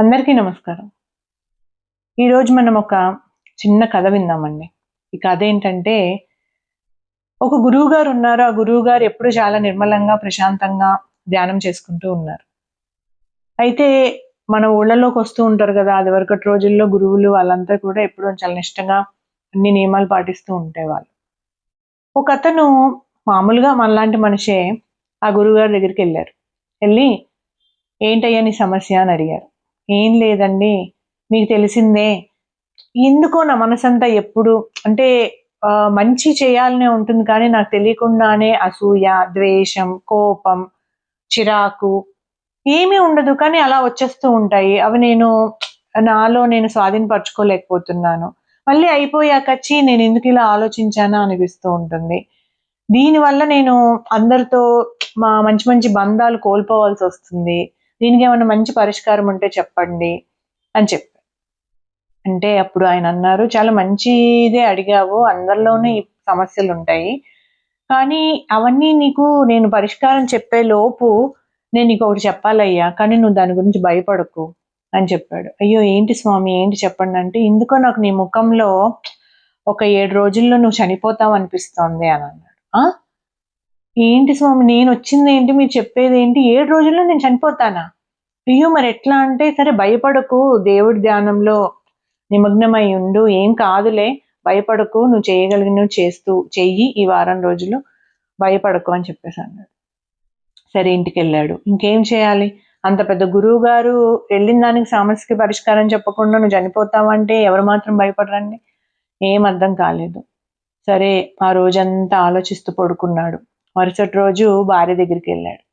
అందరికీ నమస్కారం. ఈరోజు మనం ఒక చిన్న కథ విందామండి. ఈ కథ ఏంటంటే ఒక గురువు గారు ఉన్నారు. ఆ గురువు గారు ఎప్పుడు చాలా నిర్మలంగా ప్రశాంతంగా ధ్యానం చేసుకుంటూ ఉన్నారు. అయితే మన ఊళ్ళలోకి వస్తూ ఉంటారు కదా అది వరకటి రోజుల్లో గురువులు వాళ్ళంతా కూడా ఎప్పుడూ చాలా నిష్టంగా అన్ని నియమాలు పాటిస్తూ ఉండేవాళ్ళు. ఒక అతను మామూలుగా మనలాంటి మనిషే ఆ గురువు గారి దగ్గరికి వెళ్ళారు. వెళ్ళి ఏంటయ్యా నీ సమస్య? అని అడిగారు. ఏం లేదండి. మీకు తెలిసిందే. ఎందుకో నా మనసంతా ఎప్పుడు అంటే మంచి చేయాలనే ఉంటుంది కానీ నాకు తెలియకుండానే అసూయ ద్వేషం కోపం చిరాకు ఏమీ ఉండదు కానీ అలా వచ్చేస్తూ ఉంటాయి. అవి నేను నాలో నేను స్వాధీనపరచుకోలేకపోతున్నాను. మళ్ళీ అయిపోయాక వచ్చి నేను ఎందుకు ఇలా ఆలోచించానా అనిపిస్తూ ఉంటుంది. దీనివల్ల నేను అందరితో మా మంచి మంచి బంధాలు కోల్పోవాల్సి వస్తుంది. దీనికి ఏమైనా మంచి పరిష్కారం ఉంటే చెప్పండి అని చెప్పారు. అంటే అప్పుడు ఆయన అన్నారు చాలా మంచిదే అడిగావు అందరిలోనూ ఈ సమస్యలు ఉంటాయి. కానీ అవన్నీ నీకు నేను పరిష్కారం చెప్పే లోపు నేను నీకు ఒకటి చెప్పాలయ్యా కానీ నువ్వు దాని గురించి భయపడకు అని చెప్పాడు. అయ్యో ఏంటి స్వామి ఏంటి చెప్పండి అంటే ఎందుకో నాకు నీ ముఖంలో ఒక ఏడు రోజుల్లో నువ్వు చనిపోతావు అనిపిస్తోంది అని అన్నాడు. "ఆ? ఏంటి స్వామి నేను వచ్చింది ఏంటి మీరు చెప్పేది ఏంటి? ఏడు రోజుల్లో నేను చనిపోతానా? అయ్యో మరి ఎట్లా అంటే సరే భయపడకు దేవుడి ధ్యానంలో నిమగ్నమై ఉండు ఏం కాదులే భయపడకు నువ్వు చేయగలిగిన చేస్తూ చెయ్యి ఈ వారం రోజులు భయపడకు అని చెప్పేసి అన్నాడు. సరే ఇంటికి వెళ్ళాడు ఇంకేం చేయాలి? అంత పెద్ద గురువు గారు వెళ్ళిన దానికి సమస్యకి పరిష్కారం చెప్పకుండా నువ్వు చనిపోతావంటే ఎవరు మాత్రం భయపడరండి? ఏం అర్థం కాలేదు. సరే ఆ రోజంతా ఆలోచిస్తూ పడుకున్నాడు. మరుసటి రోజు భార్య దగ్గరికి వెళ్ళాడు.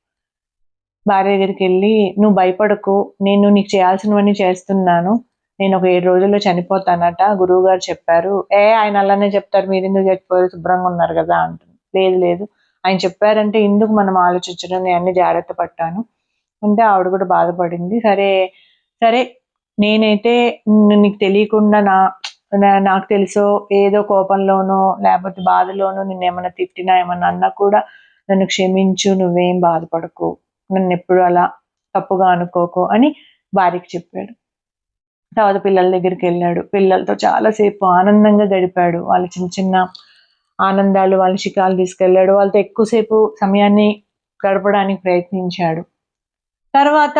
భార్య దగ్గరికి వెళ్ళి నువ్వు భయపడకు నేను నీకు చేయాల్సినవన్నీ చేస్తున్నాను. నేను ఒక ఏడు రోజుల్లో చనిపోతానట గురువు గారు చెప్పారు. ఏ ఆయన అలానే చెప్తారు మీరు ఎందుకు చచ్చిపోయారు శుభ్రంగా ఉన్నారు కదా అంటుంది. లేదు లేదు. ఆయన చెప్పారంటే ఎందుకు మనం ఆలోచించడం? నేను అన్ని జాగ్రత్త పట్టాను అంటే ఆవిడ కూడా బాధపడింది. సరే సరే నేనైతే నీకు తెలియకుండా నా- నాకు తెలుసో ఏదో కోపంలోనో లేకపోతే బాధలోనో నిన్ను ఏమైనా తిట్టినా ఏమన్నా అన్నా కూడా నన్ను క్షమించు నువ్వేం బాధపడకు. నన్ను ఎప్పుడు అలా తప్పుగా అనుకోకు అని భార్యకి చెప్పాడు. తర్వాత పిల్లల దగ్గరికి వెళ్ళాడు. పిల్లలతో చాలాసేపు ఆనందంగా గడిపాడు. వాళ్ళ చిన్న చిన్న ఆనందాలు వాళ్ళ శిఖాలు తీసుకెళ్ళాడు. వాళ్ళతో ఎక్కువసేపు సమయాన్ని గడపడానికి ప్రయత్నించాడు. తర్వాత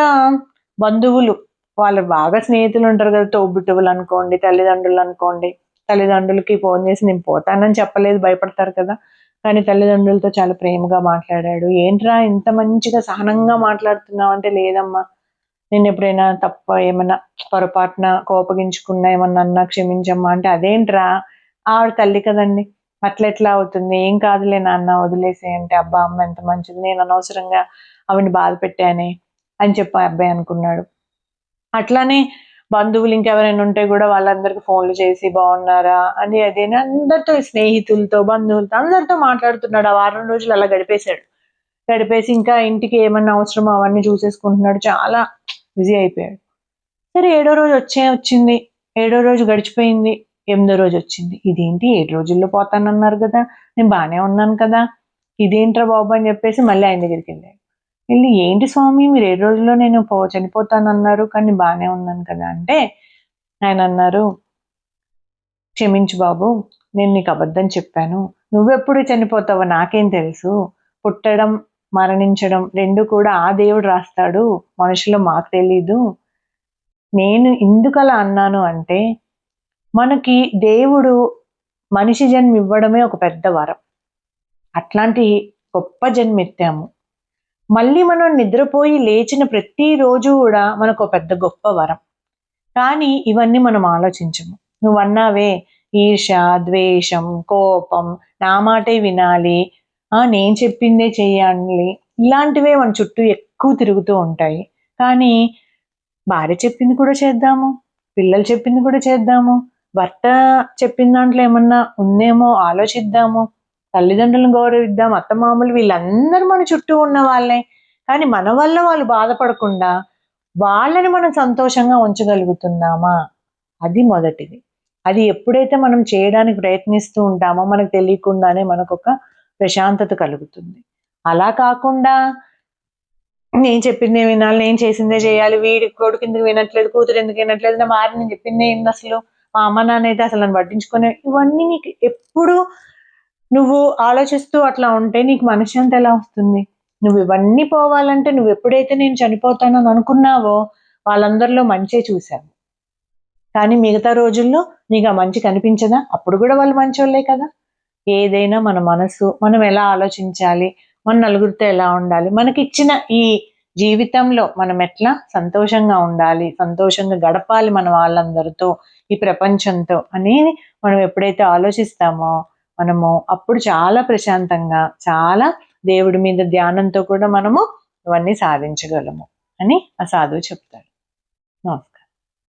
బంధువులు వాళ్ళు బాగా స్నేహితులు ఉంటారు కదా తోబుట్టువులు అనుకోండి తల్లిదండ్రులు అనుకోండి. తల్లిదండ్రులకి ఫోన్ చేసి నేను పోతానని చెప్పలేదు భయపడతారు కదా. కానీ తల్లిదండ్రులతో చాలా ప్రేమగా మాట్లాడాడు. ఏంట్రా ఇంత మంచిగా సహనంగా మాట్లాడుతున్నావు అంటే లేదమ్మా. నేను ఎప్పుడైనా తప్ప ఏమన్నా పొరపాటున కోపగించుకున్నా ఏమన్నా అన్నా క్షమించమ్మా అంటే అదేంట్రా? ఆవిడ తల్లి కదండి. అట్లెట్లా అవుతుంది? ఏం కాదులే నాన్న వదిలేసే అంటే అబ్బా అమ్మ ఎంత మంచిది. నేను అనవసరంగా ఆవిడని బాధ పెట్టానే అని చెప్పి ఆ అబ్బాయి అనుకున్నాడు. అట్లానే బంధువులు ఇంకెవరైనా ఉంటే కూడా వాళ్ళందరికీ ఫోన్లు చేసి బాగున్నారా అని అదేని? అందరితో స్నేహితులతో బంధువులతో అందరితో మాట్లాడుతున్నాడు. ఆ వారం రోజులు అలా గడిపేశాడు. గడిపేసి ఇంకా ఇంటికి ఏమన్నా అవసరమో? అవన్నీ చూసేసుకుంటున్నాడు. చాలా బిజీ అయిపోయాడు. సరే ఏడో రోజు వచ్చే వచ్చింది. ఏడో రోజు గడిచిపోయింది. ఎనిమిదో రోజు వచ్చింది. ఇదేంటి? ఏడు రోజుల్లో పోతానన్నారు కదా. నేను బాగానే ఉన్నాను కదా. ఇదేంట్రా బాబు అని చెప్పేసి మళ్ళీ ఆయన దగ్గరికి వెళ్ళాడు. వెళ్ళి ఏంటి స్వామి? మీరు ఏడు రోజుల్లో నేను పో చనిపోతానన్నారు కానీ బాగానే ఉన్నాను కదా అంటే ఆయన అన్నారు క్షమించు బాబు నేను నీకు అబద్ధం చెప్పాను. నువ్వెప్పుడు చనిపోతావో నాకేం తెలుసు. పుట్టడం మరణించడం రెండు కూడా ఆ దేవుడు రాస్తాడు. మనుషులు మాకు తెలీదు. నేను ఎందుకు అలా అన్నాను అంటే మనకి దేవుడు మనిషి జన్మ ఇవ్వడమే ఒక పెద్ద వరం. అట్లాంటి గొప్ప జన్మ ఎత్తాము మళ్ళీ మనం నిద్రపోయి లేచిన ప్రతిరోజు కూడా మనకు ఒక పెద్ద గొప్ప వరం. కానీ ఇవన్నీ మనం ఆలోచించము. నువ్వు అన్నావే ఈర్ష ద్వేషం కోపం నా మాటే వినాలి ఆ నేను చెప్పిందే చేయాలి ఇలాంటివే మన చుట్టూ ఎక్కువ తిరుగుతూ ఉంటాయి. కానీ భార్య చెప్పింది కూడా చేద్దాము పిల్లలు చెప్పింది కూడా చేద్దాము భర్త చెప్పిన దాంట్లో ఏమన్నా ఉందేమో ఆలోచిద్దాము. తల్లిదండ్రులను గౌరవిద్దాం అత్తమామలు వీళ్ళందరూ మన చుట్టూ ఉన్న వాళ్ళే. కానీ మన వల్ల వాళ్ళు బాధపడకుండా వాళ్ళని మనం సంతోషంగా ఉంచగలుగుతున్నామా? అది మొదటిది. అది ఎప్పుడైతే మనం చేయడానికి ప్రయత్నిస్తూ ఉంటామో మనకు తెలియకుండానే మనకు ఒక ప్రశాంతత కలుగుతుంది. అలా కాకుండా నేను చెప్పిందే వినాలి నేను చేసిందే చేయాలి వీడి కొడుకు ఎందుకు వినట్లేదు కూతురు ఎందుకు వినట్లేదు నా మారి నేను చెప్పిందే ఏంది అసలు? మా అమ్మ నాన్న అయితే అసలు నన్ను పట్టించుకునే ఇవన్నీ నీకు ఎప్పుడు నువ్వు ఆలోచిస్తూ అట్లా ఉంటే నీకు మనశ్శాంతి ఎలా వస్తుంది? నువ్వు ఇవన్నీ పోవాలంటే నువ్వు ఎప్పుడైతే నేను చనిపోతానని అనుకున్నావో వాళ్ళందరిలో మంచే చూశావు కానీ మిగతా రోజుల్లో నీకు ఆ మంచి కనిపించదా? అప్పుడు కూడా వాళ్ళు మంచోళ్ళే కదా. ఏదైనా మన మనసు మనం ఎలా ఆలోచించాలి మన నలుగురితో ఎలా ఉండాలి మనకి ఇచ్చిన ఈ జీవితంలో మనం ఎట్లా సంతోషంగా ఉండాలి సంతోషంగా గడపాలి మన వాళ్ళందరితో ఈ ప్రపంచంతో అనేది మనం ఎప్పుడైతే ఆలోచిస్తామో మనము అప్పుడు చాలా ప్రశాంతంగా చాలా దేవుడి మీద ధ్యానంతో కూడా మనము ఇవన్నీ సాధించగలము అని ఆ సాధువు చెప్తాడు.